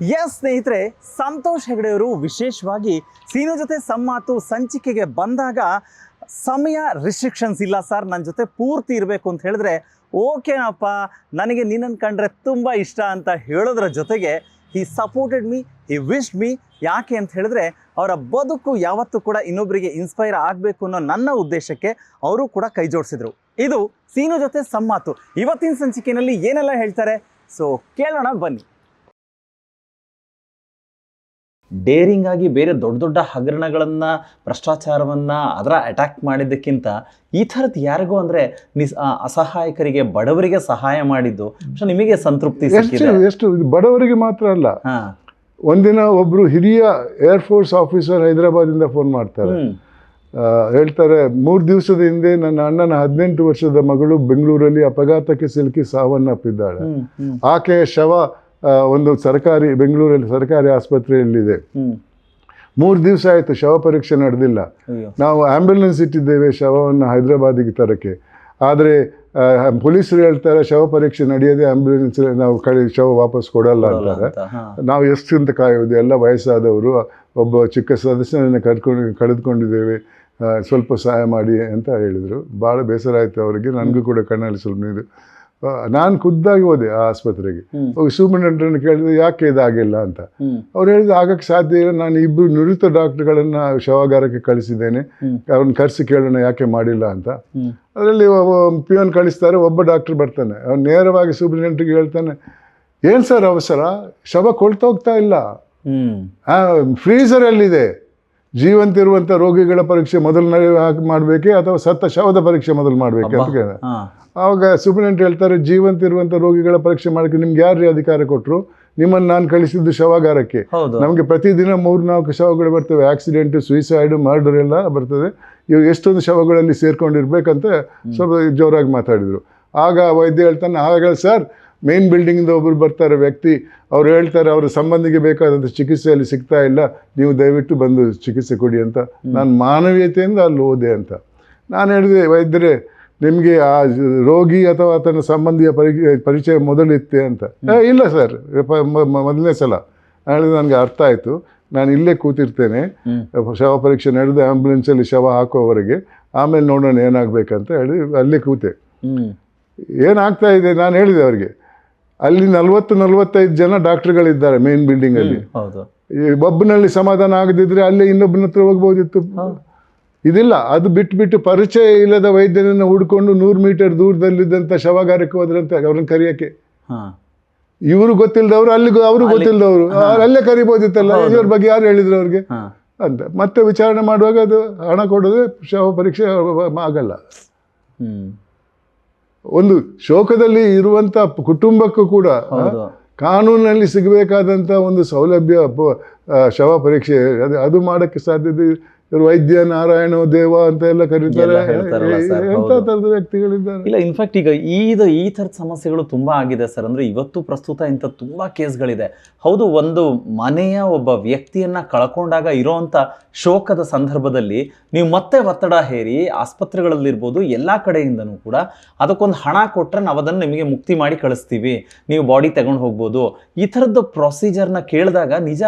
S ಸ್ನೇಹಿತರೆ, ಸಂತೋಷ್ ಹೆಗಡೆಯವರು ವಿಶೇಷವಾಗಿ ಸೀನು ಜೊತೆ ಸಮ್ಮಾತು ಸಂಚಿಕೆಗೆ ಬಂದಾಗ ಸಮಯ ರಿಸ್ಟ್ರಿಕ್ಷನ್ಸ್ ಇಲ್ಲ ಸರ್ ನನ್ನ ಜೊತೆ ಪೂರ್ತಿ ಇರಬೇಕು ಅಂತ ಹೇಳಿದ್ರೆ ಓಕೆನಪ್ಪ ನನಗೆ ನಿನ್ನನ್ನು ಕಂಡ್ರೆ ತುಂಬ ಇಷ್ಟ ಅಂತ ಹೇಳೋದ್ರ ಜೊತೆಗೆ he supported me he wish me ಯಾಕೆ ಅಂತ ಹೇಳಿದ್ರೆ, ಅವರ ಬದುಕು ಯಾವತ್ತೂ ಕೂಡ ಇನ್ನೊಬ್ಬರಿಗೆ ಇನ್ಸ್ಪೈರ್ ಆಗಬೇಕು ಅನ್ನೋ ನನ್ನ ಉದ್ದೇಶಕ್ಕೆ ಅವರು ಕೂಡ ಕೈ ಜೋಡಿಸಿದರು. ಇದು ಸೀನು ಜೊತೆ ಸಮ್ಮಾತು. ಇವತ್ತಿನ ಸಂಚಿಕೆಯಲ್ಲಿ ಏನೆಲ್ಲ ಹೇಳ್ತಾರೆ? ಸೊ ಕೇಳೋಣ ಬನ್ನಿ. ಡೇರಿಂಗ್ ಆಗಿ ಬೇರೆ ದೊಡ್ಡ ದೊಡ್ಡ ಹಗರಣಗಳನ್ನ ಭ್ರಷ್ಟಾಚಾರವನ್ನ ಅದರ ಅಟ್ಯಾಕ್ ಮಾಡಿದ್ದಕ್ಕಿಂತ ಈ ಥರದ್ದು ಯಾರಿಗೂ ಅಂದ್ರೆ ನಿಸ್ ಅಸಹಾಯಕರಿಗೆ ಬಡವರಿಗೆ ಸಹಾಯ ಮಾಡಿದ್ದು ಸೊ ನಿಮಗೆ ಸಂತೃಪ್ತಿ ಎಷ್ಟು ಇದು ಬಡವರಿಗೆ ಮಾತ್ರ ಅಲ್ಲ. ಒಂದಿನ ಒಬ್ರು ಹಿರಿಯ ಏರ್ಫೋರ್ಸ್ ಆಫೀಸರ್ ಹೈದರಾಬಾದಿಂದ ಫೋನ್ ಮಾಡ್ತಾರೆ. ಹೇಳ್ತಾರೆ ಮೂರು ದಿವಸದ ಹಿಂದೆ ನನ್ನ ಅಣ್ಣನ ಹದಿನೆಂಟು ವರ್ಷದ ಮಗಳು ಬೆಂಗಳೂರಲ್ಲಿ ಅಪಘಾತಕ್ಕೆ ಸಿಲುಕಿ ಸಾವನ್ನಪ್ಪಿದ್ದಾಳೆ. ಆಕೆಯ ಶವ ಒಂದು ಸರ್ಕಾರಿ ಬೆಂಗಳೂರಲ್ಲಿ ಸರ್ಕಾರಿ ಆಸ್ಪತ್ರೆಯಲ್ಲಿದೆ. ಮೂರು ದಿವಸ ಆಯಿತು ಶವ ಪರೀಕ್ಷೆ ನಡೆದಿಲ್ಲ. ನಾವು ಆಂಬ್ಯುಲೆನ್ಸ್ ಇಟ್ಟಿದ್ದೇವೆ ಶವವನ್ನು ಹೈದರಾಬಾದಿಗೆ ತರಕ್ಕೆ. ಆದರೆ ಪೊಲೀಸರು ಹೇಳ್ತಾರೆ ಶವ ಪರೀಕ್ಷೆ ನಡೆಯದೆ ಆಂಬ್ಯುಲೆನ್ಸ್ ನಾವು ಕಳೆ ಶವ ವಾಪಸ್ ಕೊಡಲ್ಲ ಅಂತಾರೆ. ಅಂತ, ನಾವು ಎಷ್ಟು ಅಂತ ಕಾಯೋದು ಎಲ್ಲ ವಯಸ್ಸಾದವರು ಒಬ್ಬ ಚಿಕ್ಕ ಸದಸ್ಯನನ್ನು ಕರ್ಕೊಂಡು ಕಳೆದುಕೊಂಡಿದ್ದೇವೆ ಸ್ವಲ್ಪ ಸಹಾಯ ಮಾಡಿ ಅಂತ ಹೇಳಿದರು. ಭಾಳ ಬೇಸರ ಆಯಿತು ಅವರಿಗೆ. ನನಗೂ ಕೂಡ ಕಣ್ಣಲ್ಲಿ ಸ್ವಲ್ಪ ನೀರು ನಾನು ಖುದ್ದಾಗಿ ಹೋದೆ ಆ ಆಸ್ಪತ್ರೆಗೆ. ಸೂಪರಿಂಟೆಂಡೆಂಟ್ ಕೇಳಿದ್ರೆ ಯಾಕೆ ಇದಾಗಿಲ್ಲ ಅಂತ. ಅವ್ರು ಹೇಳಿದ್ರೆ ಆಗಕ್ಕೆ ಸಾಧ್ಯ ಇಲ್ಲ ನಾನು ಇಬ್ಬರು ನುರಿತ ಡಾಕ್ಟ್ರುಗಳನ್ನು ಶವಾಗಾರಕ್ಕೆ ಕಳಿಸಿದ್ದೇನೆ. ಅವ್ನ ಅವ್ರನ್ನ ಕರೆಸಿ ಕೇಳೋಣ ಯಾಕೆ ಮಾಡಿಲ್ಲ ಅಂತ. ಅದರಲ್ಲಿ ಪಿಯೋನ್ ಕಳಿಸ್ತಾರೆ ಒಬ್ಬ ಡಾಕ್ಟರ್ ಬರ್ತಾನೆ. ಅವ್ನು ನೇರವಾಗಿ ಸೂಪರಿಂಟೆಂಟ್ಗೆ ಹೇಳ್ತಾನೆ ಏನು ಸರ್ ಅವಸರ? ಶವ ಕೊಳ್ತೋಗ್ತಾ ಇಲ್ಲ. ಹ್ಮ್. ಫ್ರೀಸರಲ್ಲಿದೆ ಜೀವಂತಿರುವಂಥ ರೋಗಿಗಳ ಪರೀಕ್ಷೆ ಮೊದಲು ಮಾಡಬೇಕೆ ಅಥವಾ ಸತ್ತ ಶವದ ಪರೀಕ್ಷೆ ಮೊದಲು ಮಾಡಬೇಕೆ ಅಂತ ಕೇಳಿದೆ. ಆವಾಗ ಸೂಪರಿಂಟೆಂಟ್ ಹೇಳ್ತಾರೆ ಜೀವಂತಿರುವಂಥ ರೋಗಿಗಳ ಪರೀಕ್ಷೆ ಮಾಡೋಕ್ಕೆ ನಿಮ್ಗೆ ಯಾರು ಅಧಿಕಾರ ಕೊಟ್ಟರು ನಿಮ್ಮನ್ನು ನಾನು ಕಳಿಸಿದ್ದು ಶವಾಗಾರಕ್ಕೆ. ನಮಗೆ ಪ್ರತಿದಿನ ಮೂರು ನಾಲ್ಕು ಶವಗಳು ಬರ್ತವೆ. ಆಕ್ಸಿಡೆಂಟ್ ಸುಯಿಸೈಡ್ ಮರ್ಡರ್ ಎಲ್ಲ ಬರ್ತದೆ. ಇವು ಎಷ್ಟೊಂದು ಶವಗಳಲ್ಲಿ ಸೇರ್ಕೊಂಡಿರ್ಬೇಕಂತ ಸ್ವಲ್ಪ ಜೋರಾಗಿ ಮಾತಾಡಿದರು. ಆಗ ವೈದ್ಯ ಹೇಳ್ತಾನೆ ಆಗ ಸರ್ ಮೇನ್ ಬಿಲ್ಡಿಂಗಿಂದ ಒಬ್ಬರು ಬರ್ತಾರೆ ವ್ಯಕ್ತಿ ಅವ್ರು ಹೇಳ್ತಾರೆ ಅವ್ರ ಸಂಬಂಧಿಗೆ ಬೇಕಾದಂಥ ಚಿಕಿತ್ಸೆ ಅಲ್ಲಿ ಸಿಗ್ತಾ ಇಲ್ಲ ನೀವು ದಯವಿಟ್ಟು ಬಂದು ಚಿಕಿತ್ಸೆ ಕೊಡಿ ಅಂತ. ನಾನು ಮಾನವೀಯತೆಯಿಂದ ಅಲ್ಲಿ ಹೋದೆ ಅಂತ. ನಾನು ಹೇಳಿದೆ ವೈದ್ಯರೇ ನಿಮಗೆ ಆ ರೋಗಿ ಅಥವಾ ಆತನ ಸಂಬಂಧಿಯ ಪರಿ ಪರಿಚಯ ಮೊದಲಿತ್ತೆ ಅಂತ. ಇಲ್ಲ ಸರ್ ಮೊದಲನೇ ಸಲ. ಹೇಳಿದ್ರೆ ನನಗೆ ಅರ್ಥ ಆಯಿತು. ನಾನು ಇಲ್ಲೇ ಕೂತಿರ್ತೇನೆ. ಶವ ಪರೀಕ್ಷೆ ನಡೆದು ಆ್ಯಂಬುಲೆನ್ಸಲ್ಲಿ ಶವ ಹಾಕೋವರೆಗೆ ಆಮೇಲೆ ನೋಡೋಣ ಏನಾಗಬೇಕಂತ ಹೇಳಿ ಅಲ್ಲೇ ಕೂತೆ. ಏನಾಗ್ತಾ ಇದೆ ನಾನು ಹೇಳಿದೆ ಅವರಿಗೆ. ಅಲ್ಲಿ ನಲ್ವತ್ತು ನಲ್ವತ್ತೈದು ಜನ ಡಾಕ್ಟರ್ಗಳಿದ್ದಾರೆ ಮೇನ್ ಬಿಲ್ಡಿಂಗ್ ಅಲ್ಲಿ. ಈ ಒಬ್ಬನಲ್ಲಿ ಸಮಾಧಾನ ಆಗದಿದ್ರೆ ಅಲ್ಲೇ ಇನ್ನೊಬ್ಬನ ಹತ್ರ ಹೋಗ್ಬೋದಿತ್ತು. ಇದಿಲ್ಲ ಅದು ಬಿಟ್ಟು ಬಿಟ್ಟು ಪರಿಚಯ ಇಲ್ಲದ ವೈದ್ಯನನ್ನು ಹುಡ್ಕೊಂಡು ನೂರು ಮೀಟರ್ ದೂರದಲ್ಲಿದ್ದಂಥ ಶವಗಾರಕ್ಕೆ ಹೋದ್ರಂತೆ ಅವ್ರನ್ನ ಕರೆಯೋಕ್ಕೆ. ಇವ್ರು ಗೊತ್ತಿಲ್ಲದವ್ರು ಅಲ್ಲಿ ಅವರು ಗೊತ್ತಿಲ್ಲದವರು. ಅಲ್ಲೇ ಕರಿಬೋದಿತ್ತಲ್ಲ ಇದ್ರ ಇವ್ರ ಬಗ್ಗೆ ಯಾರು ಹೇಳಿದ್ರು ಅವ್ರಿಗೆ? ಅಂತ. ಮತ್ತೆ ವಿಚಾರಣೆ ಮಾಡುವಾಗ ಅದು ಹಣ ಕೊಡೋದೇ ಶವ ಪರೀಕ್ಷೆ ಆಗಲ್ಲ. ಹ್ಮ್. ಒಂದು ಶೋಕದಲ್ಲಿ ಇರುವಂತ ಕುಟುಂಬಕ್ಕೂ ಕೂಡ ಕಾನೂನಲ್ಲಿ ಸಿಗಬೇಕಾದಂಥ ಒಂದು ಸೌಲಭ್ಯ ಶವ ಪರೀಕ್ಷೆ ಅದು ಅದು ಮಾಡೋಕ್ಕೆ ಸಾಧ್ಯತೆ ಇವ್ರು ವೈದ್ಯ ನಾರಾಯಣ ದೇವ ಅಂತ ಎಲ್ಲ ಕರೀತಾರೆ. ಎಂಥ. ಥರದ ವ್ಯಕ್ತಿಗಳಿದ್ದಾರೆ. ಇಲ್ಲ ಇನ್ಫ್ಯಾಕ್ಟ್ ಈಗ ಈದ ಈ ತರದ ಸಮಸ್ಯೆಗಳು ತುಂಬಾ ಆಗಿದೆ ಸರ್. ಅಂದ್ರೆ ಇವತ್ತು ಪ್ರಸ್ತುತ ಇಂಥ ತುಂಬಾ ಕೇಸ್ಗಳಿದೆ. ಹೌದು ಒಂದು ಮನೆಯ ಒಬ್ಬ ವ್ಯಕ್ತಿಯನ್ನ ಕಳ್ಕೊಂಡಾಗ ಇರೋಂಥ ಶೋಕದ ಸಂದರ್ಭದಲ್ಲಿ ನೀವು ಮತ್ತೆ ಒತ್ತಡ ಹೇರಿ ಆಸ್ಪತ್ರೆಗಳಲ್ಲಿರ್ಬೋದು ಎಲ್ಲಾ ಕಡೆಯಿಂದನೂ ಕೂಡ ಅದಕ್ಕೊಂದು ಹಣ ಕೊಟ್ಟರೆ ನಾವು ಅದನ್ನು ನಿಮಗೆ ಮುಕ್ತಿ ಮಾಡಿ ಕಳಿಸ್ತೀವಿ. ನೀವು ಬಾಡಿ ತಗೊಂಡು ಹೋಗ್ಬೋದು. ಈ ಥರದ್ದು ಪ್ರೊಸೀಜರ್ನ ಕೇಳಿದಾಗ ನಿಜ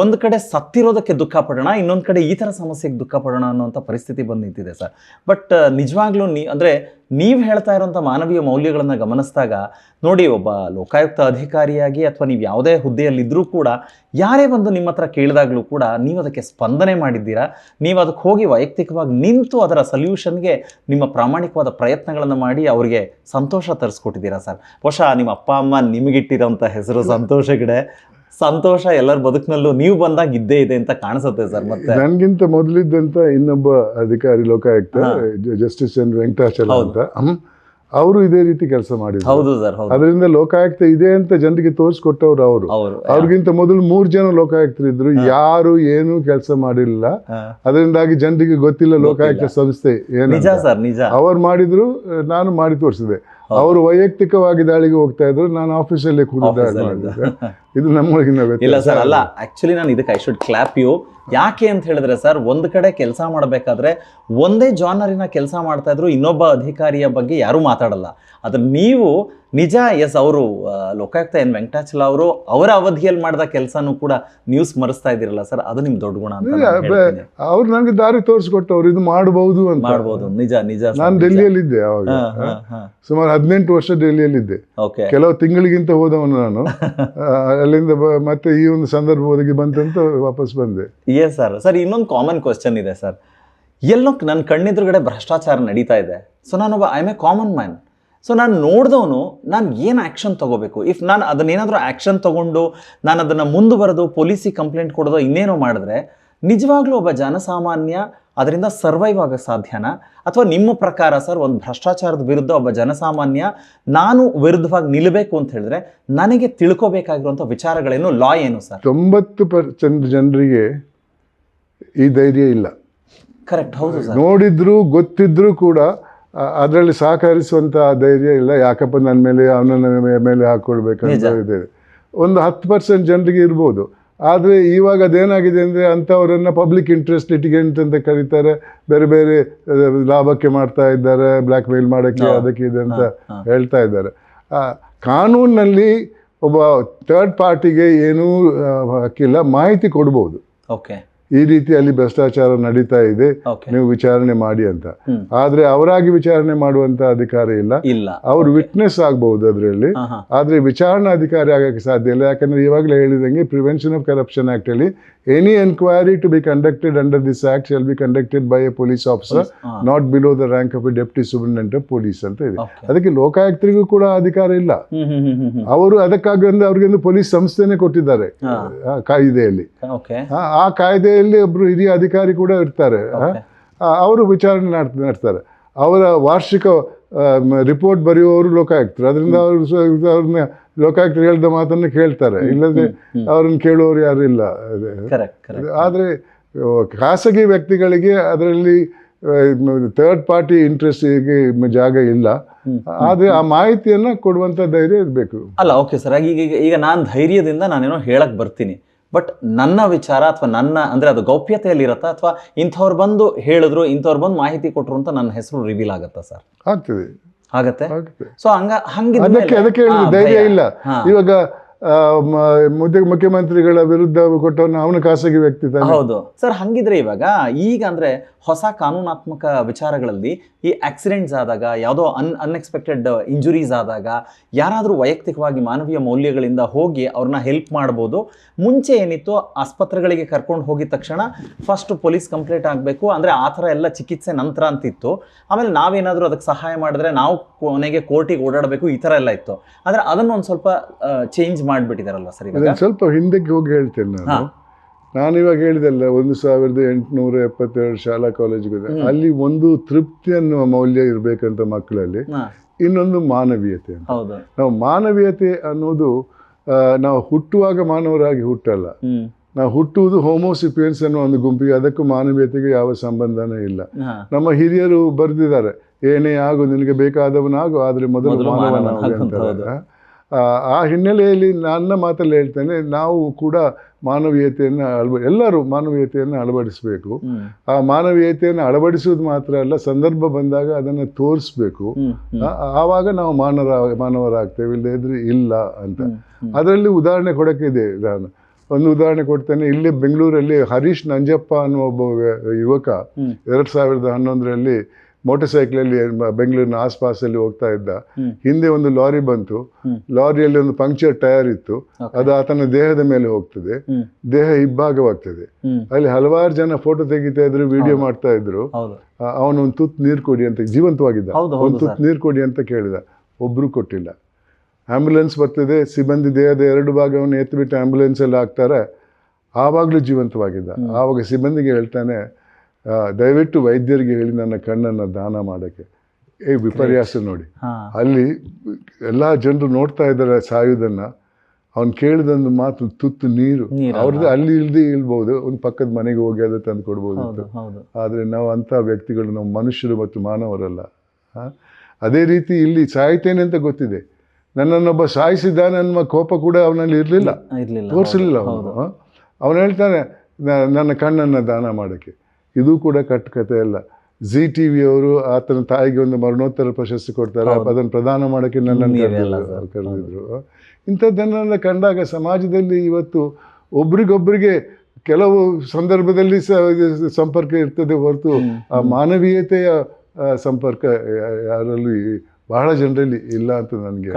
ಒಂದು ಕಡೆ ಸತ್ತಿರೋದಕ್ಕೆ ದುಃಖ ಪಡೋಣ, ಇನ್ನೊಂದು ಕಡೆ ಈ ಥರ ಸಮಸ್ಯೆಗೆ ದುಃಖ ಪಡೋಣ ಅನ್ನೋಂಥ ಪರಿಸ್ಥಿತಿ ಬಂದು ನಿಂತಿದೆ ಸರ್ ಬಟ್ ನಿಜವಾಗ್ಲೂ ನೀ, ಅಂದರೆ ನೀವು ಹೇಳ್ತಾ ಇರೋಂಥ ಮಾನವೀಯ ಮೌಲ್ಯಗಳನ್ನು ಗಮನಿಸಿದಾಗ ನೋಡಿ ಒಬ್ಬ ಲೋಕಾಯುಕ್ತ ಅಧಿಕಾರಿಯಾಗಿ ಅಥವಾ ನೀವು ಯಾವುದೇ ಹುದ್ದೆಯಲ್ಲಿದ್ದರೂ ಕೂಡ ಯಾರೇ ಬಂದು ನಿಮ್ಮ ಹತ್ರ ಕೇಳಿದಾಗಲೂ ಕೂಡ ನೀವು ಅದಕ್ಕೆ ಸ್ಪಂದನೆ ಮಾಡಿದ್ದೀರಾ? ನೀವು ಅದಕ್ಕೆ ಹೋಗಿ ವೈಯಕ್ತಿಕವಾಗಿ ನಿಂತು ಅದರ ಸೊಲ್ಯೂಷನ್ಗೆ ನಿಮ್ಮ ಪ್ರಾಮಾಣಿಕವಾದ ಪ್ರಯತ್ನಗಳನ್ನು ಮಾಡಿ ಅವರಿಗೆ ಸಂತೋಷ ತರಿಸ್ಕೊಟ್ಟಿದ್ದೀರಾ ಸರ್? ಬಹುಶಃ ನಿಮ್ಮ ಅಪ್ಪ, ಅಮ್ಮ ನಿಮಗಿಟ್ಟಿರೋಂಥ ಹೆಸರು ಸಂತೋಷ ಸಂತೋಷ ಎಲ್ಲರ ಬದುಕಿನಲ್ಲೂ ನೀವು ಬಂದಾಗ ಇದ್ದೇ ಇದೆ ಅಂತ ಕಾಣಿಸುತ್ತೆ ಸರ್ ಮತ್ತೆ. ನನ್ಗಿಂತ ಮೊದಲಿದ್ದಂತ ಇನ್ನೊಬ್ಬ ಅಧಿಕಾರಿ ಲೋಕಾಯುಕ್ತ. ಜಸ್ಟಿಸ್ ಎನ್ ವೆಂಕಟಾಚಲ ಅಂತ. ಅವರು ಇದೇ ರೀತಿ ಕೆಲಸ ಮಾಡಿದ್ರು. ಹೌದು ಸರ್ ಅದರಿಂದ ಲೋಕಾಯುಕ್ತ ಇದೆ ಅಂತ ಜನರಿಗೆ ತೋರಿಸ್ಕೊಟ್ಟವ್ರು ಅವರು. ಅವರು ಅವ್ರಿಗಿಂತ ಮೊದಲು ಮೂರು ಜನ ಲೋಕಾಯುಕ್ತರಿದ್ರು. ಯಾರು ಏನು ಕೆಲಸ ಮಾಡಿಲ್ಲ. ಅದರಿಂದಾಗಿ ಜನರಿಗೆ ಗೊತ್ತಿಲ್ಲ ಲೋಕಾಯುಕ್ತ ಸಂಸ್ಥೆ ಏನು ಅವ್ರು ಮಾಡಿದ್ರು ನಾನು ಮಾಡಿ ತೋರಿಸಿದೆ. ಅವರು ವೈಯಕ್ತಿಕವಾಗಿ ದಾಳಿಗೆ ಹೋಗ್ತಾ ಇದ್ರು. ನಾನು ಆಫೀಸಲ್ಲೇ ಕೂತು ದಾಳಿ ಮಾಡಿದ್ದೆ ಇದು ನಮ್ಮೊಳಗಿನ ಇಲ್ಲ ಸರ್ ಅಲ್ಲ ಆಕ್ಚುಲಿ ನಾನು ಇದಕ್ಕೆ ಐ ಶುಡ್ ಕ್ಲಾಪ್ ಯು ಯಾಕೆ ಅಂತ ಹೇಳಿದ್ರೆ ಸರ್ ಒಂದು ಕಡೆ ಕೆಲಸ ಮಾಡಬೇಕಾದ್ರೆ ಒಂದೇ ಜಾನರಿನ ಕೆಲಸ ಮಾಡ್ತಾ ಇದ್ರು ಇನ್ನೊಬ್ಬ ಅಧಿಕಾರಿಯ ಬಗ್ಗೆ ಯಾರೂ ಮಾತಾಡಲ್ಲ. ಅದ್ರ ನೀವು ನಿಜ ಎಸ್ ಅವರು ಲೋಕಾಯುಕ್ತ ಎನ್ ವೆಂಕಟಾಚಲ ಅವರು ಅವರ ಅವಧಿಯಲ್ಲಿ ಮಾಡಿದ ಕೆಲಸನೂ ಕೂಡ ನೀವು ಸ್ಮರಿಸ್ತಾ ಇದ್ದೀರಲ್ಲ ಸರ್ ಅದು ನಿಮ್ ದೊಡ್ಡ ಗುಣ ಅಂತ. ಅವ್ರು ನನಗೆ ದಾರಿ ತೋರಿಸ್ಕೊಟ್ಟವ್ರು ಇದು ಮಾಡಬಹುದು ಅಂತ. ಮಾಡಬಹುದು ನಿಜ ನಿಜ ನಾನು ಡೆಲ್ಲಿಯಲ್ಲಿ ಇದ್ದೆ ಅವಾಗ. ಸುಮಾರು ಹದಿನೆಂಟು ವರ್ಷ ಡೆಲ್ಲಿಯಲ್ಲಿದ್ದೆ ಓಕೆ ಕೆಲವು ತಿಂಗಳಿಗಿಂತ ಹೋದವನು ನಾನು. ಅಲ್ಲಿಂದ ಮತ್ತೆ ಈ ಒಂದು ಸಂದರ್ಭ ಒದಗಿ ಬಂತಂತ ವಾಪಸ್ ಬಂದೆ. ಎಸ್ ಸರ್ ಸರ್ ಇನ್ನೊಂದು ಕಾಮನ್ ಕ್ವಶನ್ ಇದೆ ಸರ್ ಎಲ್ಲೋ ನನ್ನ ಕಣ್ಣೆದುರುಗಡೆ ಭ್ರಷ್ಟಾಚಾರ ನಡೀತಾ ಇದೆ. ಸೊ ನಾನೊಬ್ಬ I am a common man so ನಾನು ನೋಡಿದವನು, ನಾನು ಏನು ಆ್ಯಕ್ಷನ್ ತಗೋಬೇಕು? ಇಫ್ ನಾನು ಅದನ್ನೇನಾದರೂ ಆ್ಯಕ್ಷನ್ ತೊಗೊಂಡು, ನಾನು ಅದನ್ನು ಮುಂದುವರೆದು ಪೊಲೀಸಿಗೆ ಕಂಪ್ಲೇಂಟ್ ಕೊಡೋದು ಇನ್ನೇನೋ ಮಾಡಿದ್ರೆ, ನಿಜವಾಗ್ಲೂ ಒಬ್ಬ ಜನಸಾಮಾನ್ಯ ಅದರಿಂದ ಸರ್ವೈವ್ ಆಗೋಕ್ಕೆ ಸಾಧ್ಯನಾ? ಅಥವಾ ನಿಮ್ಮ ಪ್ರಕಾರ ಸರ್ ಒಂದು ಭ್ರಷ್ಟಾಚಾರದ ವಿರುದ್ಧ ಒಬ್ಬ ಜನಸಾಮಾನ್ಯ ನಾನು ವಿರುದ್ಧವಾಗಿ ನಿಲ್ಲಬೇಕು ಅಂತ ಹೇಳಿದ್ರೆ ನನಗೆ ತಿಳ್ಕೊಬೇಕಾಗಿರುವಂಥ ವಿಚಾರಗಳೇನು ಲಾ ಏನು ಸರ್? ತೊಂಬತ್ತು ಪರ್ಸೆಂಟ್ ಜನರಿಗೆ ಈ ಧೈರ್ಯ ಇಲ್ಲ. ಕರೆಕ್ಟ್ ಹೌದು ಸರ್. ನೋಡಿದ್ರು ಗೊತ್ತಿದ್ರು ಕೂಡ ಅದರಲ್ಲಿ ಸಹಕರಿಸುವಂತ ಧೈರ್ಯ ಇಲ್ಲ. ಯಾಕಪ್ಪ ನನ್ನ ಮೇಲೆ ಅವನ ಮೇಲೆ ಹಾಕೊಳ್ಬೇಕಂತ ಅಂತ ಇದೆ ಒಂದು ಹತ್ತು ಪರ್ಸೆಂಟ್ ಜನರಿಗೆ ಇರ್ಬೋದು. ಆದರೆ ಇವಾಗ ಅದೇನಾಗಿದೆ ಅಂದರೆ ಅಂಥವರನ್ನ ಪಬ್ಲಿಕ್ ಇಂಟ್ರೆಸ್ಟ್ ಲಿಟಿಗೇಂಟ್ ಅಂತ ಕರೀತಾರೆ. ಬೇರೆ ಬೇರೆ ಲಾಭಕ್ಕೆ ಮಾಡ್ತಾ ಇದ್ದಾರೆ ಬ್ಲ್ಯಾಕ್ ಮೇಲ್ ಮಾಡೋಕ್ಕೆ ಅದಕ್ಕೆ ಇದೆ ಅಂತ ಹೇಳ್ತಾ ಇದ್ದಾರೆ. ಕಾನೂನಿನಲ್ಲಿ ಒಬ್ಬ ಥರ್ಡ್ ಪಾರ್ಟಿಗೆ ಏನೂ ಹಕ್ಕಿಲ್ಲ ಮಾಹಿತಿ ಕೊಡ್ಬೋದು. ಓಕೆ ಈ ರೀತಿ ಅಲ್ಲಿ ಭ್ರಷ್ಟಾಚಾರ ನಡೀತಾ ಇದೆ ನೀವು ವಿಚಾರಣೆ ಮಾಡಿ ಅಂತ. ಆದ್ರೆ ಅವರಾಗಿ ವಿಚಾರಣೆ ಮಾಡುವಂತ ಅಧಿಕಾರ ಇಲ್ಲ. ಅವರು ವಿಟ್ನೆಸ್ ಆಗಬಹುದು ಅದರಲ್ಲಿ. ಆದ್ರೆ ವಿಚಾರಣಾ ಅಧಿಕಾರಿ ಆಗಕ್ಕೆ ಸಾಧ್ಯ ಇಲ್ಲ. ಯಾಕಂದ್ರೆ ಇವಾಗಲೇ ಹೇಳಿದಂಗೆ ಪ್ರಿವೆನ್ಷನ್ ಆಫ್ ಕರಪ್ಷನ್ ಆಕ್ಟ್ ಅಲ್ಲಿ any enquiry to be conducted under this act shall be conducted by a police officer not below the rank of a deputy superintendent of police ಅಂತ ಇದೆ. ಅದಕ್ಕೆ ಲೋಕಾಯುಕ್ತರಿಗೂ ಕೂಡ ಅಧಿಕಾರ ಇಲ್ಲ. ಅವರು ಅದಕ್ಕಾಗಿ ಅವರಿಗೆ ಅವ್ರಿಗೊಂದು ಪೊಲೀಸ್ ಸಂಸ್ಥೆನೆ ಕೊಟ್ಟಿದ್ದಾರೆ ಕಾಯ್ದೆಯಲ್ಲಿ. ಆ ಕಾಯ್ದೆಯಲ್ಲಿ ಆ ಒಬ್ರು ಹಿರಿಯ ಅಧಿಕಾರಿ ಕೂಡ ಇರ್ತಾರೆ ಅವರು ವಿಚಾರಣೆ ನಡ್ತಾರೆ. ನಡೆಸ್ತಾರೆ ಅವರ ವಾರ್ಷಿಕ ರಿಪೋರ್ಟ್ ಬರೆಯುವವರು ಲೋಕಾಯುಕ್ತರು. ಅದರಿಂದ ಅವರು ಅವ್ರನ್ನ ಲೋಕಾಯುಕ್ತರು ಹೇಳಿದ ಮಾತನ್ನು ಕೇಳ್ತಾರೆ. ಇಲ್ಲದೆ ಅವ್ರನ್ನ ಕೇಳುವವರು ಯಾರು ಇಲ್ಲ. ಆದರೆ ಖಾಸಗಿ ವ್ಯಕ್ತಿಗಳಿಗೆ ಅದರಲ್ಲಿ ಥರ್ಡ್ ಪಾರ್ಟಿ ಇಂಟ್ರೆಸ್ಟಿಗೆ ಜಾಗ ಇಲ್ಲ. ಆದರೆ ಆ ಮಾಹಿತಿಯನ್ನು ಕೊಡುವಂಥ ಧೈರ್ಯ ಇರಬೇಕು. ಅಲ್ಲ ಓಕೆ ಸರ್ ಈಗ ಈಗ ನಾನು ಧೈರ್ಯದಿಂದ ನಾನೇನೋ ಹೇಳಕ್ಕೆ ಬರ್ತೀನಿ. ಬಟ್ ನನ್ನ ವಿಚಾರ ಅಥವಾ ನನ್ನ ಅಂದ್ರೆ ಅದು ಗೌಪ್ಯತೆಯಲ್ಲಿ ಇರತ್ತಾ ಅಥವಾ ಇಂಥವ್ರು ಬಂದು ಹೇಳಿದ್ರು ಇಂಥವ್ರು ಬಂದು ಮಾಹಿತಿ ಕೊಟ್ಟರು ಅಂತ ನನ್ನ ಹೆಸರು ರಿವೀಲ್ ಆಗುತ್ತಾ ಸರ್ ಆಗ್ತದೆ. ಆಗತ್ತೆ? ಸೊ ಹಂಗ ಅದಕ್ಕೆ ಅದಕ್ಕೆ ಧೈರ್ಯ ಇಲ್ಲ. ಇವಾಗ ಮುಖ್ಯಮಂತ್ರಿಗಳ ವಿರುದ್ಧ ಕೊಟ್ಟವನು ಅವನು ಖಾಸಗಿ ವ್ಯಕ್ತಿ ಹೌದು. ಸರ್ ಹಂಗಿದ್ರೆ ಇವಾಗ ಈಗ ಅಂದ್ರೆ ಹೊಸ ಕಾನೂನಾತ್ಮಕ ವಿಚಾರಗಳಲ್ಲಿ ಈ ಆಕ್ಸಿಡೆಂಟ್ಸ್ ಆದಾಗ ಯಾವುದೋ ಅನ್ ಅನ್ಎಕ್ಸ್ಪೆಕ್ಟೆಡ್ ಇಂಜುರೀಸ್ ಆದಾಗ ಯಾರಾದರೂ ವೈಯಕ್ತಿಕವಾಗಿ ಮಾನವೀಯ ಮೌಲ್ಯಗಳಿಂದ ಹೋಗಿ ಅವ್ರನ್ನ ಹೆಲ್ಪ್ ಮಾಡ್ಬೋದು. ಮುಂಚೆ ಏನಿತ್ತು ಆಸ್ಪತ್ರೆಗಳಿಗೆ ಕರ್ಕೊಂಡು ಹೋಗಿದ ತಕ್ಷಣ ಫಸ್ಟ್ ಪೊಲೀಸ್ ಕಂಪ್ಲೇಂಟ್ ಆಗಬೇಕು ಅಂದರೆ ಆ ಥರ ಎಲ್ಲ ಚಿಕಿತ್ಸೆ ನಂತರ ಅಂತಿತ್ತು. ಆಮೇಲೆ ನಾವೇನಾದರೂ ಅದಕ್ಕೆ ಸಹಾಯ ಮಾಡಿದ್ರೆ ನಾವು ಕೊನೆಗೆ ಕೋರ್ಟಿಗೆ ಓಡಾಡಬೇಕು ಈ ಥರ ಎಲ್ಲ ಇತ್ತು. ಆದರೆ ಅದನ್ನು ಒಂದು ಸ್ವಲ್ಪ ಚೇಂಜ್ ಮಾಡಿಬಿಟ್ಟಿದಾರಲ್ಲ ಸರಿ ಸ್ವಲ್ಪ ಹಿಂದಕ್ಕೆ ಹೋಗಿ ಹೇಳ್ತೇನೆ ನಾನು. ನಾನು ಇವಾಗ ಹೇಳಿದಲ್ಲ ಒಂದು ಸಾವಿರದ ಎಂಟುನೂರ ಎಪ್ಪತ್ತೆರಡು ಶಾಲಾ ಕಾಲೇಜುಗಳು ಅಲ್ಲಿ ಒಂದು ತೃಪ್ತಿ ಅನ್ನುವ ಮೌಲ್ಯ ಇರಬೇಕಂತ ಮಕ್ಕಳಲ್ಲಿ ಇನ್ನೊಂದು ಮಾನವೀಯತೆ ನಾವು ಮಾನವೀಯತೆ ಅನ್ನೋದು ನಾವು ಹುಟ್ಟುವಾಗ ಮಾನವರಾಗಿ ಹುಟ್ಟಲ್ಲ. ನಾವು ಹುಟ್ಟುವುದು ಹೋಮೋಸಿಪಿಯನ್ಸ್ ಅನ್ನೋ ಒಂದು ಗುಂಪಿಗೆ ಅದಕ್ಕೂ ಮಾನವೀಯತೆಗೆ ಯಾವ ಸಂಬಂಧನೇ ಇಲ್ಲ. ನಮ್ಮ ಹಿರಿಯರು ಬರೆದಿದ್ದಾರೆ ಏನೇ ಆಗು ನಿನಗೆ ಬೇಕಾದವನಾಗು ಆದರೆ ಮೊದಲು ಮಾನವನಾಗು ಅಂತ ಆ ಹಿನ್ನೆಲೆಯಲ್ಲಿ ನನ್ನ ಮಾತಲ್ಲಿ ಹೇಳ್ತೇನೆ ನಾವು ಕೂಡ ಮಾನವೀಯತೆಯನ್ನು ಅಳವ ಎಲ್ಲರೂ ಮಾನವೀಯತೆಯನ್ನು ಅಳವಡಿಸಬೇಕು. ಆ ಮಾನವೀಯತೆಯನ್ನು ಅಳವಡಿಸುವುದು ಮಾತ್ರ ಅಲ್ಲ ಸಂದರ್ಭ ಬಂದಾಗ ಅದನ್ನು ತೋರಿಸ್ಬೇಕು. ಆವಾಗ ನಾವು ಮಾನವರ ಮಾನವರಾಗ್ತೇವೆ ಇಲ್ಲದೇ ಇದ್ರೆ ಇಲ್ಲ ಅಂತ. ಅದರಲ್ಲಿ ಉದಾಹರಣೆ ಕೊಡೋಕ್ಕಿದೆ ನಾನು. ಒಂದು ಉದಾಹರಣೆ ಕೊಡ್ತೇನೆ ಇಲ್ಲಿ ಬೆಂಗಳೂರಲ್ಲಿ ಹರೀಶ್ ನಂಜಪ್ಪ ಅನ್ನುವ ಒಬ್ಬ ಯುವಕ. ಎರಡು ಸಾವಿರದ ಹನ್ನೊಂದರಲ್ಲಿ ಮೋಟರ್ ಸೈಕಲಲ್ಲಿ ಬೆಂಗಳೂರಿನ ಆಸ್ಪಾಸಲ್ಲಿ ಹೋಗ್ತಾ ಇದ್ದ. ಹಿಂದೆ ಒಂದು ಲಾರಿ ಬಂತು. ಲಾರಿಯಲ್ಲಿ ಒಂದು ಪಂಕ್ಚರ್ ಟೈರ್ ಇತ್ತು. ಅದು ಆತನ ದೇಹದ ಮೇಲೆ ಹೋಗ್ತದೆ. ದೇಹ ಇಬ್ಬಾಗವಾಗ್ತದೆ ಅಲ್ಲಿ ಹಲವಾರು ಜನ ಫೋಟೋ ತೆಗಿತಾ ಇದ್ರು ವಿಡಿಯೋ ಮಾಡ್ತಾ ಇದ್ರು. ಹೌದು. ಅವನು ಒಂದು ತುತ್ತು ನೀರು ಕೊಡಿ ಅಂತ ಜೀವಂತವಾಗಿದ್ದ. ಒಂದು ತುತ್ತು ನೀರು ಕೊಡಿ ಅಂತ ಕೇಳಿದ. ಒಬ್ರು ಕೊಟ್ಟಿಲ್ಲ. ಆಂಬ್ಯುಲೆನ್ಸ್ ಬರ್ತದೆ ಸಿಬ್ಬಂದಿ ದೇಹದ ಎರಡು ಭಾಗವನ್ನು ಎತ್ತಿಬಿಟ್ಟು ಆಂಬ್ಯುಲೆನ್ಸಲ್ಲಿ ಹಾಕ್ತಾರೆ. ಆವಾಗಲೂ ಜೀವಂತವಾಗಿದ್ದ. ಆವಾಗ ಸಿಬ್ಬಂದಿಗೆ ಹೇಳ್ತಾನೆ ದಯವಿಟ್ಟು ವೈದ್ಯರಿಗೆ ಹೇಳಿ ನನ್ನ ಕಣ್ಣನ್ನು ದಾನ ಮಾಡೋಕ್ಕೆ. ಏ ವಿಪರ್ಯಾಸ ನೋಡಿ. ಅಲ್ಲಿ ಎಲ್ಲ ಜನರು ನೋಡ್ತಾ ಇದ್ದಾರೆ ಸಾಯುವುದನ್ನು ಅವ್ನು ಕೇಳಿದೊಂದು ಮಾತು ತುತ್ತು ನೀರು. ಅವ್ರದ್ದು ಅಲ್ಲಿ ಇಲ್ದಿ ಇಲ್ಬಹುದು ಒಂದು ಪಕ್ಕದ ಮನೆಗೆ ಹೋಗಿ ಅದು ತಂದು ಕೊಡ್ಬೋದು ಆದರೆ ನಾವು ಅಂಥ ವ್ಯಕ್ತಿಗಳು ನಾವು ಮನುಷ್ಯರು ಮತ್ತು ಮಾನವರಲ್ಲ? ಅದೇ ರೀತಿ ಇಲ್ಲಿ ಸಾಯ್ತೇನೆ ಅಂತ ಗೊತ್ತಿದೆ. ನನ್ನನ್ನೊಬ್ಬ ಸಾಯಿಸಿದ್ದಾನೆ ಅನ್ನುವ ಕೋಪ ಕೂಡ ಅವನಲ್ಲಿ ಇರಲಿಲ್ಲ. ತೋರಿಸಲಿಲ್ಲ ಅವನು. ಅವನು ಹೇಳ್ತಾನೆ "ನ- ನನ್ನ ಕಣ್ಣನ್ನು ದಾನ ಮಾಡೋಕ್ಕೆ. ಇದು ಕೂಡ ಕಟ್ ಕಟ್ಟುಕತೆ ಅಲ್ಲ. ಜಿ ಟಿ ವಿಯವರು ಆತನ ತಾಯಿಗೆ ಒಂದು ಮರಣೋತ್ತರ ಪ್ರಶಸ್ತಿ ಕೊಡ್ತಾರೆ. ಅದನ್ನು ಪ್ರದಾನ ಮಾಡೋಕ್ಕೆ ನನ್ನನ್ನು ಕರೆದಿದ್ರು- ಇಂಥದ್ದನ್ನೆಲ್ಲ ಕಂಡಾಗ ಸಮಾಜದಲ್ಲಿ ಇವತ್ತು ಒಬ್ರಿಗೊಬ್ರಿಗೆ ಕೆಲವು ಸಂದರ್ಭದಲ್ಲಿ ಸಂಪರ್ಕ ಇರ್ತದೆ ಹೊರತು ಆ ಮಾನವೀಯತೆಯ ಸಂಪರ್ಕ ಯಾರಲ್ಲಿ ಬಹಳ ಜನರಲ್ಲಿ ಇಲ್ಲ ಅಂತ ನನಗೆ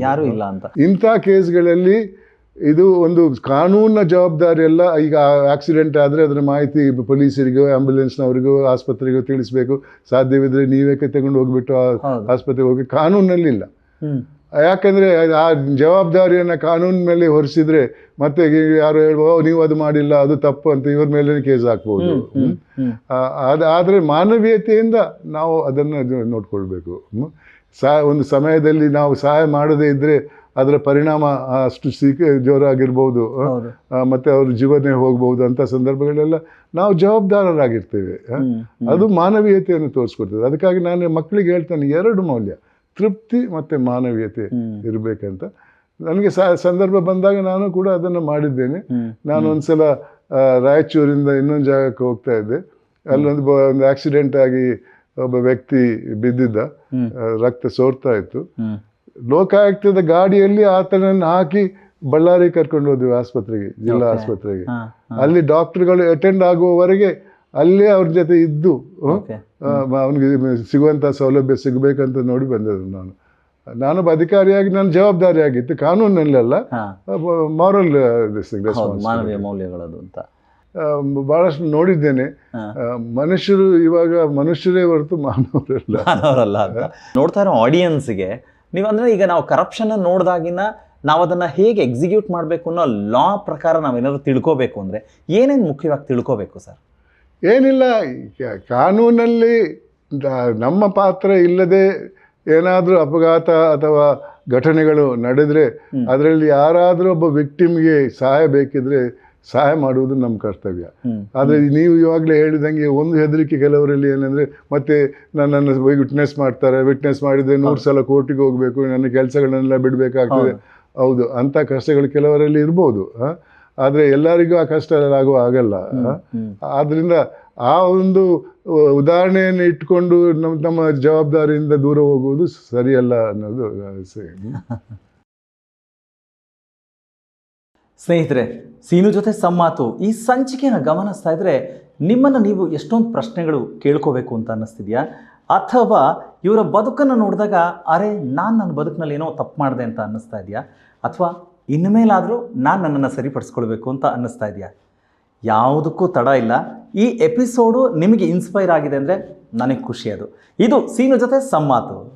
ಯಾರು ಇಲ್ಲ ಅಂತ. ಇಂಥ ಕೇಸ್ಗಳಲ್ಲಿ ಇದು ಒಂದು ಕಾನೂನಿನ ಜವಾಬ್ದಾರಿ ಎಲ್ಲ ಈಗ ಆಕ್ಸಿಡೆಂಟ್ ಆದರೆ ಅದರ ಮಾಹಿತಿ ಪೊಲೀಸರಿಗೂ ಆಂಬ್ಯುಲೆನ್ಸ್ನವರಿಗೂ ಆಸ್ಪತ್ರೆಗೂ ತಿಳಿಸ್ಬೇಕು. ಸಾಧ್ಯವಿದ್ರೆ ನೀವೇ ತಗೊಂಡು ಹೋಗ್ಬಿಟ್ಟು ಆ ಆಸ್ಪತ್ರೆಗೆ ಹೋಗಿ? ಕಾನೂನಲ್ಲಿಲ್ಲ ಯಾಕಂದರೆ ಆ ಜವಾಬ್ದಾರಿಯನ್ನು ಕಾನೂನಿನ ಮೇಲೆ ಹೊರಿಸಿದ್ರೆ ಮತ್ತೆ ಯಾರು ಹೇಳ್ಬೋ "ಓ, ನೀವು ಅದು ಮಾಡಿಲ್ಲ ಅದು ತಪ್ಪು ಅಂತ ಇವ್ರ ಮೇಲೆ ಕೇಸ್ ಹಾಕ್ಬೋದು. ಅದು ಆದರೆ ಮಾನವೀಯತೆಯಿಂದ ನಾವು ಅದನ್ನು ನೋಡ್ಕೊಳ್ಬೇಕು. ಸಹ ಒಂದು ಸಮಯದಲ್ಲಿ ನಾವು ಸಹಾಯ ಮಾಡದೇ ಇದ್ದರೆ ಅದರ ಪರಿಣಾಮ ಅಷ್ಟು ಸೀಕ ಜೋರಾಗಿರ್ಬೋದು ಮತ್ತೆ ಅವ್ರ ಜೀವನೇ ಹೋಗ್ಬಹುದು ಅಂತ ಸಂದರ್ಭಗಳೆಲ್ಲ ನಾವು ಜವಾಬ್ದಾರರಾಗಿರ್ತೇವೆ. ಅದು ಮಾನವೀಯತೆಯನ್ನು ತೋರಿಸ್ಕೊಡ್ತದೆ. ಅದಕ್ಕಾಗಿ ನಾನು ಮಕ್ಕಳಿಗೆ ಹೇಳ್ತೇನೆ ಎರಡು ಮೌಲ್ಯ ತೃಪ್ತಿ ಮತ್ತು ಮಾನವೀಯತೆ ಇರಬೇಕಂತ. ನನಗೆ ಸಂದರ್ಭ ಬಂದಾಗ ನಾನು ಕೂಡ ಅದನ್ನು ಮಾಡಿದ್ದೇನೆ. ನಾನು ಒಂದ್ಸಲ ರಾಯಚೂರಿಂದ ಇನ್ನೊಂದು ಜಾಗಕ್ಕೆ ಹೋಗ್ತಾ ಇದ್ದೆ. ಅಲ್ಲೊಂದು ಒಂದು ಆಕ್ಸಿಡೆಂಟ್ ಆಗಿ ಒಬ್ಬ ವ್ಯಕ್ತಿ ಬಿದ್ದಿದ್ದ ರಕ್ತ ಸೋರ್ತಾ ಇತ್ತು. ಲೋಕಾಯುಕ್ತದ ಗಾಡಿಯಲ್ಲಿ ಆತನನ್ನು ಹಾಕಿ ಬಳ್ಳಾರಿ ಕರ್ಕೊಂಡು ಹೋದ್ವಿ ಆಸ್ಪತ್ರೆಗೆ ಜಿಲ್ಲಾ ಆಸ್ಪತ್ರೆಗೆ. ಅಲ್ಲಿ ಡಾಕ್ಟರ್ಗಳು ಅಟೆಂಡ್ ಆಗುವವರೆಗೆ ಅಲ್ಲೇ ಅವ್ರ ಜೊತೆ ಇದ್ದು ಅವನಿಗೆ ಸಿಗುವಂಥ ಸೌಲಭ್ಯ ಸಿಗಬೇಕಂತ ನೋಡಿ ಬಂದದ್ದು ನಾನು. ನಾನೊಬ್ಬ ಅಧಿಕಾರಿಯಾಗಿ ನನ್ನ ಜವಾಬ್ದಾರಿ ಆಗಿತ್ತು ಕಾನೂನಲ್ಲೆಲ್ಲ ಹಾ. ಮಾರಲ್ ಮೌಲ್ಯಗಳದು ಅಂತ. ಬಹಳಷ್ಟು ನೋಡಿದ್ದೇನೆ. ಮನುಷ್ಯರು ಇವಾಗ ಮನುಷ್ಯರೇ ಹೊರತು ಮಾನವರಲ್ಲ. ನೋಡ್ತಾ ಇರೋ ಆಡಿಯನ್ಸ್ಗೆ ನೀವು ಅಂದರೆ ಈಗ ನಾವು ಕರಪ್ಷನ್ನ ನೋಡಿದಾಗಿನ ನಾವು ಅದನ್ನು ಹೇಗೆ ಎಕ್ಸಿಕ್ಯೂಟ್ ಮಾಡಬೇಕು ಅನ್ನೋ ಲಾ ಪ್ರಕಾರ ನಾವೇನಾದ್ರು ತಿಳ್ಕೋಬೇಕು ಅಂದರೆ ಏನೇನು ಮುಖ್ಯವಾಗಿ ತಿಳ್ಕೋಬೇಕು ಸರ್? ಏನಿಲ್ಲ ಕಾನೂನಲ್ಲಿ ನಮ್ಮ ಪಾತ್ರ ಇಲ್ಲದೆ ಏನಾದರೂ ಅಪಘಾತ ಅಥವಾ ಘಟನೆಗಳು ನಡೆದರೆ ಅದರಲ್ಲಿ ಯಾರಾದರೂ ಒಬ್ಬ ವಿಕ್ಟಿಮ್ಗೆ ಸಹಾಯ ಬೇಕಿದ್ರೆ ಸಹಾಯ ಮಾಡುವುದು ನಮ್ಮ ಕರ್ತವ್ಯ. ಆದರೆ ನೀವು ಇವಾಗಲೇ ಹೇಳಿದಂಗೆ ಒಂದು ಹೆದರಿಕೆ ಕೆಲವರಲ್ಲಿ ಏನಂದರೆ ಮತ್ತೆ ನನ್ನನ್ನು ವಿಟ್ನೆಸ್ ಮಾಡ್ತಾರೆ. ವಿಟ್ನೆಸ್ ಮಾಡಿದರೆ ನೂರು ಸಲ ಕೋರ್ಟಿಗೆ ಹೋಗಬೇಕು ನನ್ನ ಕೆಲಸಗಳನ್ನೆಲ್ಲ ಬಿಡಬೇಕಾಗ್ತದೆ. ಹೌದು. ಅಂಥ ಕಷ್ಟಗಳು ಕೆಲವರಲ್ಲಿ ಇರ್ಬೋದು ಆದರೆ ಎಲ್ಲರಿಗೂ ಆ ಕಷ್ಟ ಆಗುವ ಆಗಲ್ಲ ಆದ್ದರಿಂದ ಆ ಒಂದು ಉದಾಹರಣೆಯನ್ನು ಇಟ್ಕೊಂಡು ನಮ್ಮ ನಮ್ಮ ಜವಾಬ್ದಾರಿಯಿಂದ ದೂರ ಹೋಗುವುದು ಸರಿಯಲ್ಲ ಅನ್ನೋದು ಸ್ನೇಹಿತರೆ, ಸೀನು ಜೊತೆ ಸಮ್ಮಾತು ಈ ಸಂಚಿಕೆನ ಗಮನಿಸ್ತಾ ಇದ್ರೆ ನಿಮ್ಮನ್ನು ನೀವು ಎಷ್ಟೊಂದು ಪ್ರಶ್ನೆಗಳು ಕೇಳ್ಕೋಬೇಕು ಅಂತ ಅನ್ನಿಸ್ತಿದೆಯಾ? ಅಥವಾ ಇವರ ಬದುಕನ್ನು ನೋಡಿದಾಗ, ಅರೆ, ನಾನು ನನ್ನ ಬದುಕಿನಲ್ಲಿ ಏನೋ ತಪ್ಪು ಮಾಡಿದೆ ಅಂತ ಅನ್ನಿಸ್ತಾ ಇದೆಯಾ? ಅಥವಾ ಇನ್ಮೇಲಾದರೂ ನಾನು ನನ್ನನ್ನು ಸರಿಪಡಿಸ್ಕೊಳ್ಬೇಕು ಅಂತ ಅನ್ನಿಸ್ತಾ ಇದೆಯಾ? ಯಾವುದಕ್ಕೂ ತಡ ಇಲ್ಲ. ಈ ಎಪಿಸೋಡು ನಿಮಗೆ ಇನ್ಸ್ಪೈರ್ ಆಗಿದೆ ಅಂದರೆ ನನಗೆ ಖುಷಿ ಅದು. ಇದು ಸೀನು ಜೊತೆ ಸಂಮಾತು.